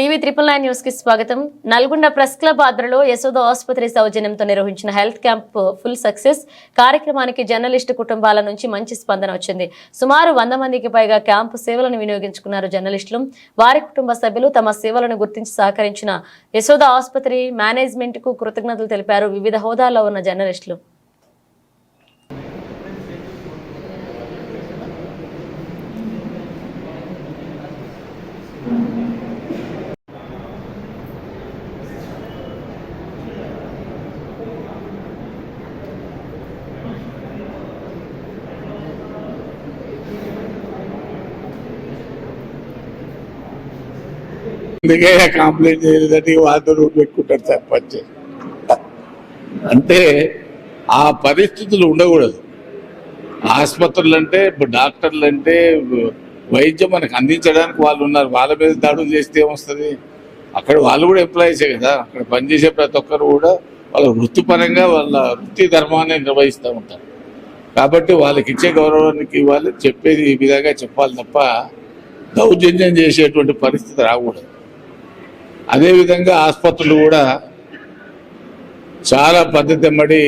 TV triple nine న్యూస్కి స్వాగతం. Nalgonda press club ఆధ్వర్యంలో యశోద ఆసుపత్రి సౌజన్యంతో నిర్వహించిన హెల్త్ క్యాంప్ ఫుల్ సక్సెస్. కార్యక్రమానికి జర్నలిస్టు కుటుంబాల నుంచి మంచి స్పందన వచ్చింది. సుమారు వంద మందికి పైగా క్యాంపు సేవలను వినియోగించుకున్నారు జర్నలిస్టులు. వారి కుటుంబ సభ్యులు తమ సేవలను గుర్తించి సహకరించిన యశోద ఆసుపత్రి మేనేజ్మెంట్కు కృతజ్ఞతలు తెలిపారు వివిధ హోదాల్లో ఉన్న జర్నలిస్టులు. అందుకే కంప్లైంట్ చేయలేదంటే వాళ్ళతో రూట్ పెట్టుకుంటారు సర్పంచ్. అంటే ఆ పరిస్థితులు ఉండకూడదు. ఆసుపత్రులు అంటే ఇప్పుడు డాక్టర్లు అంటే వైద్యం మనకు అందించడానికి వాళ్ళు ఉన్నారు. వాళ్ళ మీద దాడులు చేస్తే ఏమొస్తుంది? అక్కడ వాళ్ళు కూడా ఎంప్లాయీసే కదా. అక్కడ పనిచేసే ప్రతి ఒక్కరు కూడా వాళ్ళ వృత్తిపరంగా వాళ్ళ వృత్తి ధర్మాన్ని నిర్వహిస్తూ ఉంటారు. కాబట్టి వాళ్ళకి ఇచ్చే గౌరవానికి ఇవ్వాలి. చెప్పేది ఈ విధంగా చెప్పాలి తప్ప దౌర్జన్యం చేసేటువంటి పరిస్థితి రాకూడదు. అదేవిధంగా ఆసుపత్రులు కూడా చాలా పద్ధతి ఎంబడి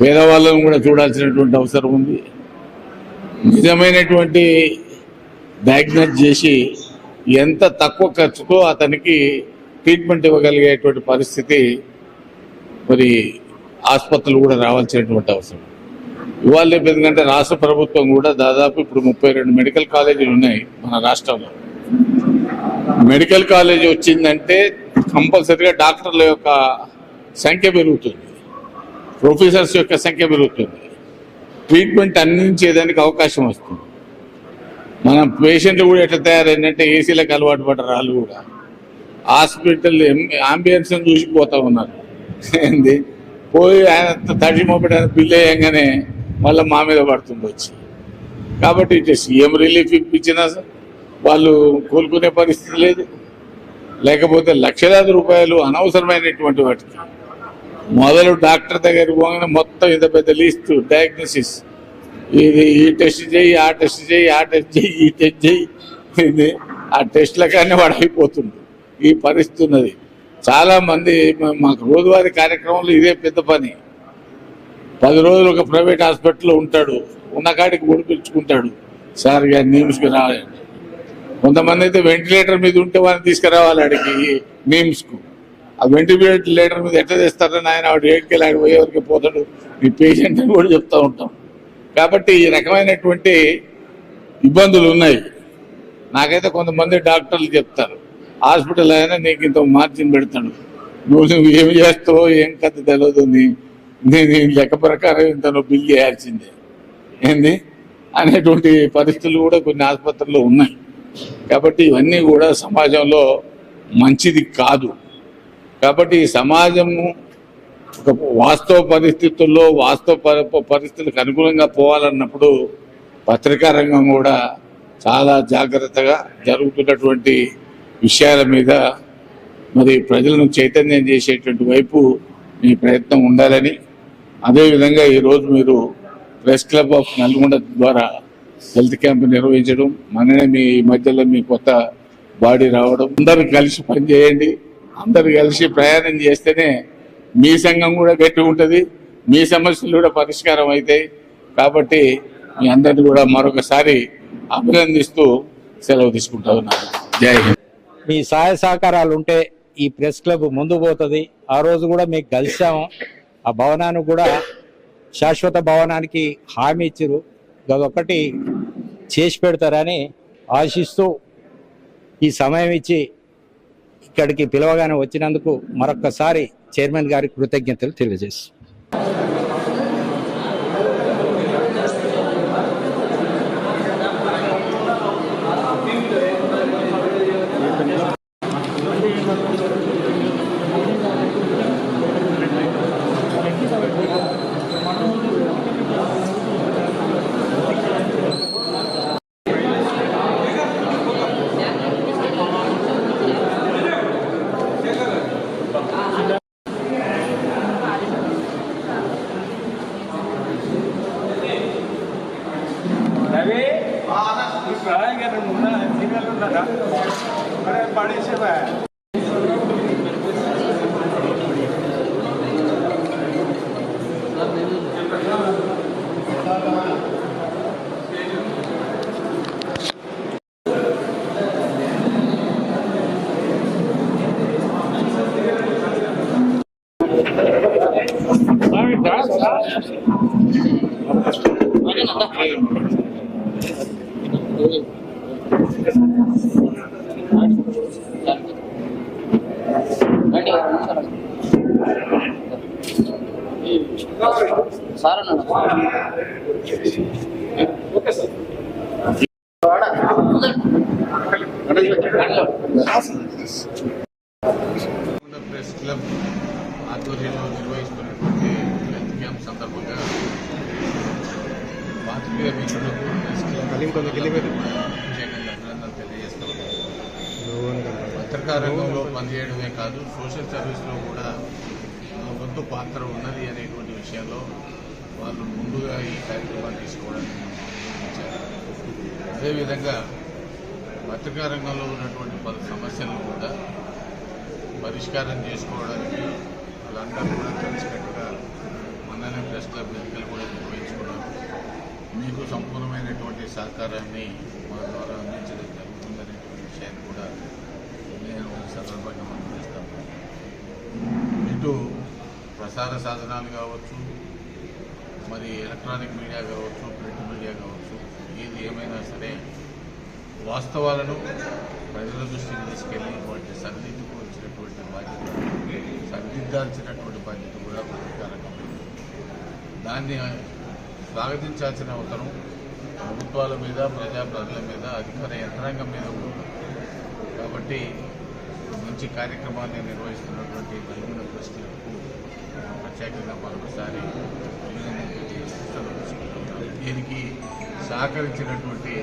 పేదవాళ్ళను కూడా చూడాల్సినటువంటి అవసరం ఉంది. నిజమైనటువంటి డయాగ్నోస్ చేసి ఎంత తక్కువ ఖర్చుతో అతనికి ట్రీట్మెంట్ ఇవ్వగలిగేటువంటి పరిస్థితి మరి ఆసుపత్రులు కూడా రావాల్సినటువంటి అవసరం. ఇవాళ రేపు ఎందుకంటే రాష్ట్ర ప్రభుత్వం కూడా దాదాపు ఇప్పుడు ముప్పై రెండు మెడికల్ కాలేజీలు ఉన్నాయి మన రాష్ట్రంలో. మెడికల్ కాలేజ్ వచ్చిందంటే కంపల్సరీగా డాక్టర్ల యొక్క సంఖ్య పెరుగుతుంది. ప్రొఫెసర్స్ యొక్క సంఖ్య పెరుగుతుంది. ట్రీట్మెంట్ అందించేదానికి అవకాశం వస్తుంది. మన పేషెంట్లు కూడా ఎట్లా తయారైందంటే ఏసీలకు అలవాటు పడ్డారు వాళ్ళు కూడా. హాస్పిటల్ అంబులెన్స్ చూసిపోతా ఉన్నారు. ఏంది? పోయి ఆయన తడి మోపెట్ ఆయన బిల్ వేయంగానే మళ్ళీ మా మీద పడుతుంది వచ్చి కాబట్టి ఇటు సీఎం రిలీఫ్ ఇప్పించినా వాళ్ళు కోలుకునే పరిస్థితి లేదు. లేకపోతే లక్షలాది రూపాయలు అనవసరమైనటువంటి వాటికి మొదలు డాక్టర్ దగ్గరికి పోగానే మొత్తం ఇంత పెద్ద లిస్ట్ డయాగ్నోసిస్ ఇది ఈ టెస్ట్ చేయి ఆ టెస్ట్ చేయి ఆ టెస్ట్ చేయి ఈ టెస్ట్ చేయి. ఇది ఆ టెస్ట్ల కానీ వాడు అయిపోతుంది ఈ పరిస్థితి ఉన్నది. చాలామంది మాకు రోజువారీ కార్యక్రమంలో ఇదే పెద్ద పని. పది రోజులు ఒక ప్రైవేట్ హాస్పిటల్లో ఉంటాడు. ఉన్న కాడికి ముడి సార్ గారు నియమించుకుని రావాలండి కొంతమంది అయితే వెంటిలేటర్ మీద ఉంటే వాళ్ళని తీసుకురావాలి ఆడికి నిమ్స్కు ఆ వెంటిలేటర్ మీద ఎట్లా తెస్తారని ఆయన వాడు ఏడుకెళ్ళి ఆడి పోయేవరకు పోతాడు. మీ పేషెంట్ అని కూడా చెప్తా ఉంటాం. కాబట్టి ఈ రకమైనటువంటి ఇబ్బందులు ఉన్నాయి. నాకైతే కొంతమంది డాక్టర్లు చెప్తారు. హాస్పిటల్ అయినా నీకు ఇంత మార్జిన్ పెడతాడు. నువ్వు నువ్వు ఏం చేస్తావో ఏం కథ తెలియదు నేను లెక్క ప్రకారం ఇంత నువ్వు బిల్ చేయాల్సిందే. ఏంది? అనేటువంటి పరిస్థితులు కూడా కొన్ని ఆసుపత్రుల్లో ఉన్నాయి. కాబట్టి ఇవన్నీ కూడా సమాజంలో మంచిది కాదు. కాబట్టి ఈ సమాజము ఒక వాస్తవ పరిస్థితుల్లో వాస్తవ పరిస్థితులకు అనుగుణంగా పోవాలన్నప్పుడు పత్రికా రంగం కూడా చాలా జాగ్రత్తగా జరుగుతున్నటువంటి విషయాల మీద మరి ప్రజలను చైతన్యం చేసేటువంటి వైపు మీ ప్రయత్నం ఉండాలని అదేవిధంగా ఈరోజు మీరు ప్రెస్ క్లబ్ ఆఫ్ నల్గొండ ద్వారా హెల్త్ క్యాంప్ నిర్వహించడం మననే మీ మధ్యలో మీ కొత్త బాడీ రావడం అందరు కలిసి పనిచేయండి అందరూ కలిసి ప్రయాణం చేస్తేనే మీ సంఘం కూడా గట్టి ఉంటుంది మీ సమస్యలు కూడా పరిష్కారం అవుతాయి. కాబట్టి మీ అందరిని కూడా మరొకసారి అభినందిస్తూ సెలవు తీసుకుంటా ఉన్నాను. జై హింద్. మీ సహాయ సహకారాలు ఉంటే ఈ ప్రెస్ క్లబ్ ముందు పోతుంది. ఆ రోజు కూడా మీకు కలిసాము ఆ భవనానికి కూడా శాశ్వత భవనానికి హామీ ఇచ్చారు అదొకటి చేసి పెడతారని ఆశిస్తూ ఈ సమయం ఇచ్చి ఇక్కడికి పిలవగానే వచ్చినందుకు మరొక్కసారి చైర్మన్ గారికి కృతజ్ఞతలు తెలియజేస్తాం இப்ப ప్రెస్ క్లబ్ ఆధ్వర్యంలో నిర్వహిస్తున్నటువంటి హెల్త్ క్యాంప్ సందర్భంగా పాత్రికేయ మిత్రులకు ప్రెస్ క్లబ్ ప్రత్యేకంగా అభినందనలు తెలియజేస్తూ పత్రికా రంగంలో పనిచేయడమే కాదు సోషల్ సర్వీస్లో కూడా గొంతు పాత్ర ఉన్నది అనేటువంటి విషయంలో వాళ్ళు ముందుగా ఈ కార్యక్రమాన్ని తీసుకోవడానికి అదేవిధంగా పత్రికా రంగంలో ఉన్నటువంటి పలు సమస్యలను కూడా పరిష్కారం చేసుకోవడానికి వాళ్ళందరూ కూడా కలిసికట్టుగా మొన్ననే ప్రెస్ క్లబ్ ఎన్నికలు కూడా నిర్వహించుకున్నారు. మీకు సంపూర్ణమైనటువంటి సహకారాన్ని మా ద్వారా అందించడం జరుగుతుందనేటువంటి విషయాన్ని కూడా నేను సందర్భంగా మనం చేస్తాను ఇటు ప్రసార సాధనాలు కావచ్చు మరి ఎలక్ట్రానిక్ మీడియా కావచ్చు ప్రింట్ మీడియా కావచ్చు ఏది ఏమైనా సరే వాస్తవాలను ప్రజల దృష్టికి తీసుకెళ్ళి వాటి సరిదిద్దుకు వచ్చినటువంటి బాధ్యత సరిదిద్దాల్సినటువంటి బాధ్యత కూడా ప్రభుత్వాలకు దాన్ని స్వాగతించాల్సిన అవసరం ప్రభుత్వాల మీద ప్రజాప్రజల మీద అధికార యంత్రాంగం మీద కాబట్టి మంచి కార్యక్రమాన్ని నిర్వహిస్తున్నటువంటి నల్గొండ ప్రశ్నలకు ప్రత్యేకంగా మరొకసారి దీనికి సహకరించినటువంటి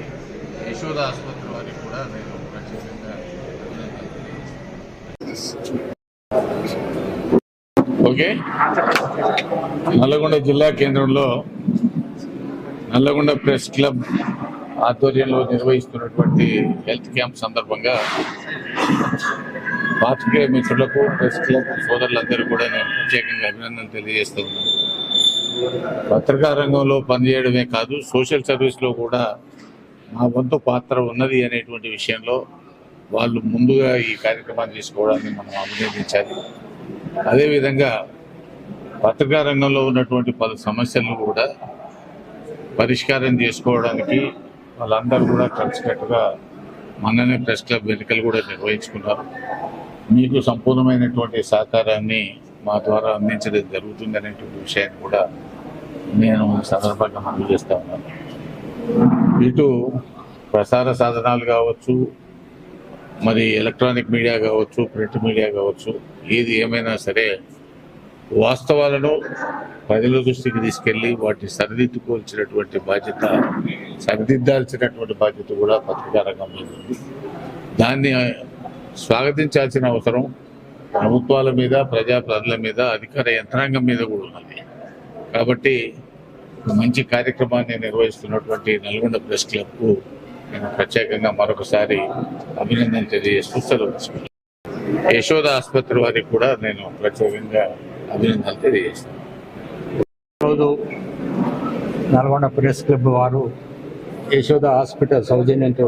యశోద ఆసుపత్రి వారికి కూడా నేను ప్రత్యేకంగా ఓకే. నల్లగొండ జిల్లా కేంద్రంలో నల్లగొండ ప్రెస్ క్లబ్ ఆధ్వర్యంలో నిర్వహిస్తున్నటువంటి హెల్త్ క్యాంప్ సందర్భంగా పాత్రికేయ మిత్రులకు ప్రెస్ క్లబ్ సోదరులందరూ కూడా నేను ప్రత్యేకంగా అభినందన తెలియజేస్తూ ఉన్నాను. పత్రికా రంగంలో పనిచేయడమే కాదు సోషల్ సర్వీస్లో కూడా మా వంతు పాత్ర ఉన్నది అనేటువంటి విషయంలో వాళ్ళు ముందుగా ఈ కార్యక్రమాన్ని తీసుకోవడాన్ని మనం అభినందించాలి. అదేవిధంగా పత్రికా రంగంలో ఉన్నటువంటి పలు సమస్యలను కూడా పరిష్కారం చేసుకోవడానికి వాళ్ళందరూ కూడా కలిసికట్టుగా మొన్ననే ప్రెస్ క్లబ్ ఎన్నికలు కూడా నిర్వహించుకున్నారు. మీకు సంపూర్ణమైనటువంటి సహకారాన్ని మా ద్వారా అందించడం జరుగుతుంది అనేటువంటి విషయాన్ని కూడా నేను సందర్భంగా మనం చేస్తా ఉన్నాను ఇటు ప్రసార సాధనాలు కావచ్చు మరి ఎలక్ట్రానిక్ మీడియా కావచ్చు ప్రింట్ మీడియా కావచ్చు ఏది ఏమైనా సరే వాస్తవాలను ప్రజల దృష్టికి తీసుకెళ్ళి వాటిని సరిదిద్దుకోవాల్సినటువంటి బాధ్యత సరిదిద్దాల్సినటువంటి బాధ్యత కూడా పత్రికా రంగంలో ఉంది. దాన్ని స్వాగతించాల్సిన అవసరం ప్రభుత్వాల మీద ప్రజా ప్రజల మీద అధికార యంత్రాంగం మీద కూడా ఉన్నది. కాబట్టి మంచి కార్యక్రమాన్ని నిర్వహిస్తున్నటువంటి నల్గొండ ప్రెస్ క్లబ్కు నేను ప్రత్యేకంగా మరొకసారి అభినందన తెలియజేస్తూ సెలవు యశోద ఆసుపత్రి వారికి కూడా నేను ప్రత్యేకంగా అభినందన తెలియజేస్తాను. రోజు నల్గొండ ప్రెస్ క్లబ్ వారు యశోద హాస్పిటల్ సౌజన్యంతో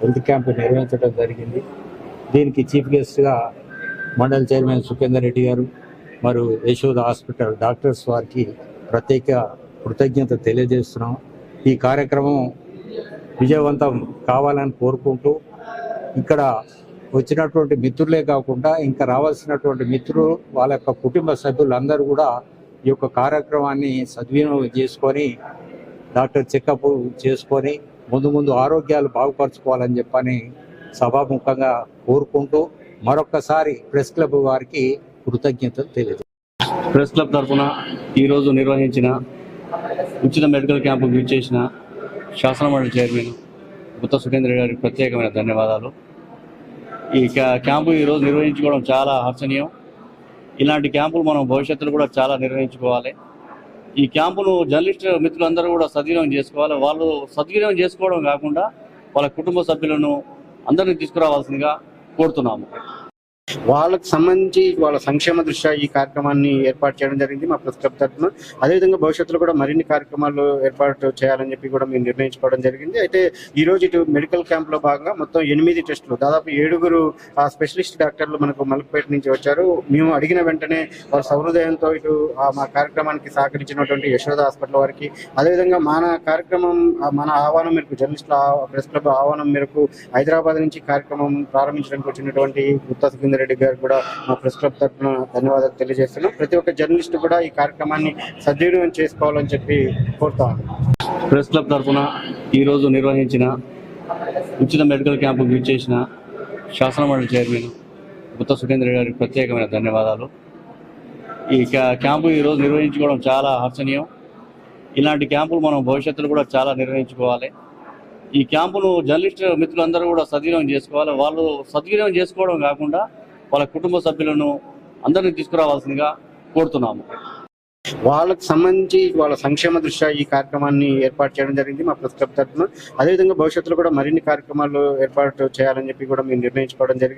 హెల్త్ క్యాంప్ నిర్వహించడం జరిగింది. దీనికి చీఫ్ గెస్ట్గా మండల చైర్మన్ సుఖేందర్ రెడ్డి గారు మరియు యశోద హాస్పిటల్ డాక్టర్స్ వారికి ప్రత్యేక కృతజ్ఞత తెలియజేస్తున్నాం. ఈ కార్యక్రమం విజయవంతం కావాలని కోరుకుంటూ ఇక్కడ వచ్చినటువంటి మిత్రులే కాకుండా ఇంకా రావాల్సినటువంటి మిత్రులు వాళ్ళ యొక్క కుటుంబ సభ్యులందరూ కూడా ఈ యొక్క కార్యక్రమాన్ని సద్వినియోగం చేసుకొని డాక్టర్ చెకప్ చేసుకొని ముందు ముందు ఆరోగ్యాలు బాగుపరచుకోవాలని చెప్పని సభాముఖంగా కోరుకుంటూ మరొకసారి ప్రెస్ క్లబ్ వారికి కృతజ్ఞతలు తెలియజేస్తాను ప్రెస్ క్లబ్ తరఫున ఈరోజు నిర్వహించిన ఉచిత మెడికల్ క్యాంపు చేసిన శాసనమండలి చైర్మన్ గుత్త సుఖేంద్ర గారికి ప్రత్యేకమైన ధన్యవాదాలు. ఈ క్యా- క్యాంపు ఈరోజు నిర్వహించుకోవడం చాలా హర్షణీయం ఇలాంటి క్యాంపులు మనం భవిష్యత్తులో కూడా చాలా నిర్వహించుకోవాలి. ఈ క్యాంపును జర్నలిస్ట్ మిత్రులందరూ కూడా సద్వినియోగం చేసుకోవాలి. వాళ్ళు సద్వినియోగం చేసుకోవడం కాకుండా వాళ్ళ కుటుంబ సభ్యులను అందరినీ తీసుకురావాల్సిందిగా కోరుతున్నాము. వాళ్ళకి సంబంధించి వాళ్ళ సంక్షేమ దృష్ట్యా ఈ కార్యక్రమాన్ని ఏర్పాటు చేయడం జరిగింది మా ప్రెస్ క్లబ్ తరఫున. అదేవిధంగా భవిష్యత్తులో కూడా మరిన్ని కార్యక్రమాలు ఏర్పాటు చేయాలని చెప్పి కూడా మేము నిర్ణయించుకోవడం జరిగింది. అయితే ఈ రోజు ఇటు మెడికల్ క్యాంప్లో భాగంగా మొత్తం ఎనిమిది టెస్టులు దాదాపు ఏడుగురు ఆ స్పెషలిస్ట్ డాక్టర్లు మనకు మలకపేట నుంచి వచ్చారు. మేము అడిగిన వెంటనే వారి సౌహృదయంతో ఇటు ఆ మా కార్యక్రమానికి సహకరించినటువంటి యశోద హాస్పిటల్ వారికి అదేవిధంగా మన కార్యక్రమం మన ఆహ్వానం మేరకు జర్నలిస్టుల ప్రెస్ క్లబ్ ఆహ్వానం మేరకు హైదరాబాద్ నుంచి కార్యక్రమం ప్రారంభించడానికి వచ్చినటువంటి గుత్తా సుఖేందర్ రెడ్డి గారు కూడా మా ప్రెస్ క్లబ్ తరఫున ధన్యవాదాలు తెలియజేస్తున్నాం. ప్రతి ఒక్క జర్నలిస్ట్ కూడా ఈ కార్యక్రమాన్ని సద్వినియోగం చేసుకోవాలని చెప్పి కోరుతాం ప్రెస్ క్లబ్ తరఫున ఈరోజు నిర్వహించిన ఉచిత మెడికల్ క్యాంపుకు విచ్చేసిన శాసనమండలి చైర్మన్ గుత్త సుఖేంద్ర గారికి ప్రత్యేకమైన ధన్యవాదాలు. ఈ క్యా- క్యాంపు ఈరోజు నిర్వహించుకోవడం చాలా హర్షణీయం ఇలాంటి క్యాంపులు మనం భవిష్యత్తులో కూడా చాలా నిర్వహించుకోవాలి. ఈ క్యాంపును జర్నలిస్ట్ మిత్రులందరూ కూడా సద్వినియోగం చేసుకోవాలి. వాళ్ళు సద్వినియోగం చేసుకోవడం కాకుండా వాళ్ళ కుటుంబ సభ్యులను అందరినీ తీసుకురావాల్సిందిగా కోరుతున్నాము. వాళ్ళకు సంబంధించి వాళ్ళ సంక్షేమ దృష్ట్యా ఈ కార్యక్రమాన్ని ఏర్పాటు చేయడం జరిగింది మా ప్రెస్ క్లబ్ తరఫున. అదేవిధంగా భవిష్యత్తులో కూడా మరిన్ని కార్యక్రమాలు ఏర్పాటు చేయాలని చెప్పి కూడా మేము నిర్ణయించుకోవడం జరిగింది.